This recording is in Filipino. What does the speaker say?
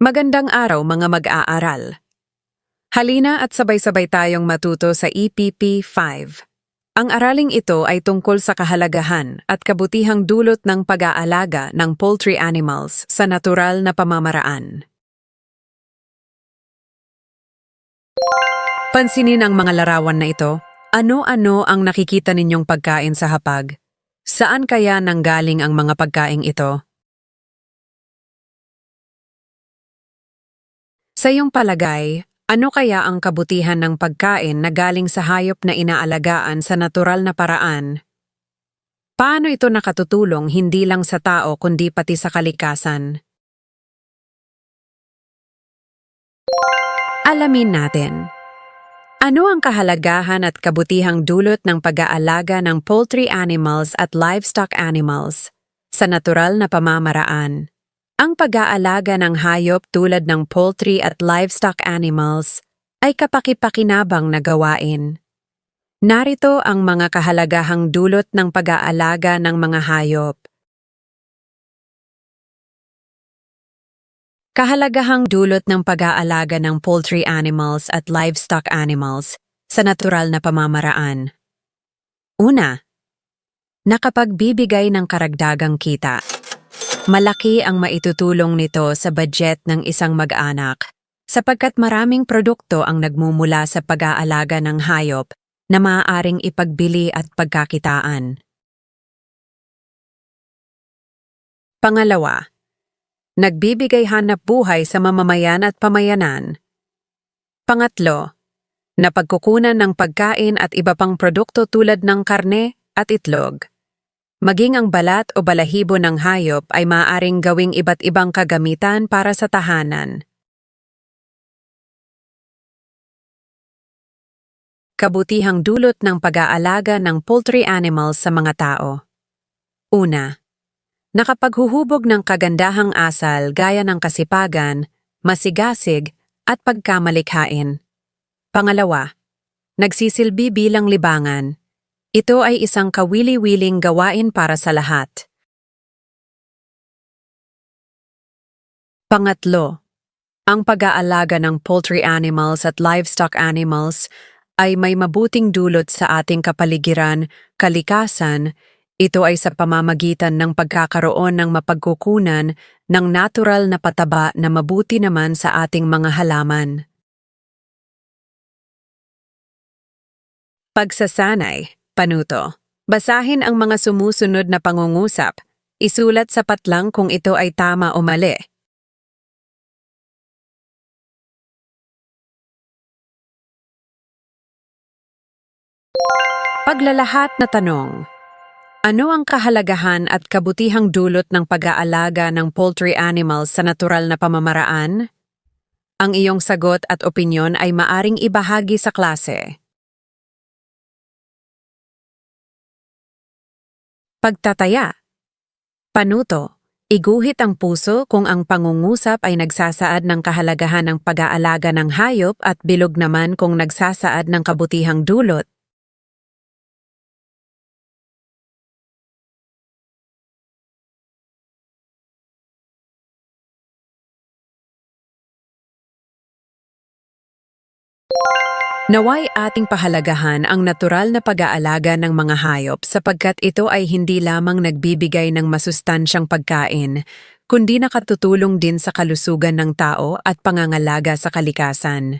Magandang araw mga mag-aaral. Halina at sabay-sabay tayong matuto sa EPP 5. Ang araling ito ay tungkol sa kahalagahan at kabutihang dulot ng pag-aalaga ng poultry animals sa natural na pamamaraan. Pansinin ang mga larawan na ito. Ano-ano ang nakikita ninyong pagkain sa hapag? Saan kaya nanggaling ang mga pagkaing ito? Sa iyong palagay, ano kaya ang kabutihan ng pagkain na galing sa hayop na inaalagaan sa natural na paraan? Paano ito nakatutulong hindi lang sa tao kundi pati sa kalikasan? Alamin natin. Ano ang kahalagahan at kabutihang dulot ng pag-aalaga ng poultry animals at livestock animals sa natural na pamamaraan? Ang pag-aalaga ng hayop tulad ng poultry at livestock animals ay kapakipakinabang na gawain. Narito ang mga kahalagahang dulot ng pag-aalaga ng mga hayop. Kahalagahang dulot ng pag-aalaga ng poultry animals at livestock animals sa natural na pamamaraan. Una, nakapagbibigay ng karagdagang kita. Malaki ang maitutulong nito sa budget ng isang mag-anak sapagkat maraming produkto ang nagmumula sa pag-aalaga ng hayop na maaaring ipagbili at pagkakitaan. Pangalawa, nagbibigay hanap buhay sa mamamayan at pamayanan. Pangatlo, napagkukunan ng pagkain at iba pang produkto tulad ng karne at itlog. Maging ang balat o balahibo ng hayop ay maaaring gawing iba't ibang kagamitan para sa tahanan. Kabutihang dulot ng pag-aalaga ng poultry animals sa mga tao. Una, nakapaghuhubog ng kagandahang asal gaya ng kasipagan, masigasig, at pagkamalikhain. Pangalawa, nagsisilbi bilang libangan. Ito ay isang kawili-wiling gawain para sa lahat. Pangatlo, ang pag-aalaga ng poultry animals at livestock animals ay may mabuting dulot sa ating kapaligiran, kalikasan, ito ay sa pamamagitan ng pagkakaroon ng mapagkukunan ng natural na pataba na mabuti naman sa ating mga halaman. Pagsasanay, panuto. Basahin ang mga sumusunod na pangungusap. Isulat sa patlang kung ito ay tama o mali. Paglalahat na tanong. Ano ang kahalagahan at kabutihang dulot ng pag-aalaga ng poultry animals sa natural na pamamaraan? Ang iyong sagot at opinyon ay maaring ibahagi sa klase. Pagtataya. Panuto. Iguhit ang puso kung ang pangungusap ay nagsasaad ng kahalagahan ng pag-aalaga ng hayop at bilog naman kung nagsasaad ng kabutihang dulot. Naway ating pahalagahan ang natural na pag-aalaga ng mga hayop sapagkat ito ay hindi lamang nagbibigay ng masustansyang pagkain, kundi nakatutulong din sa kalusugan ng tao at pangangalaga sa kalikasan.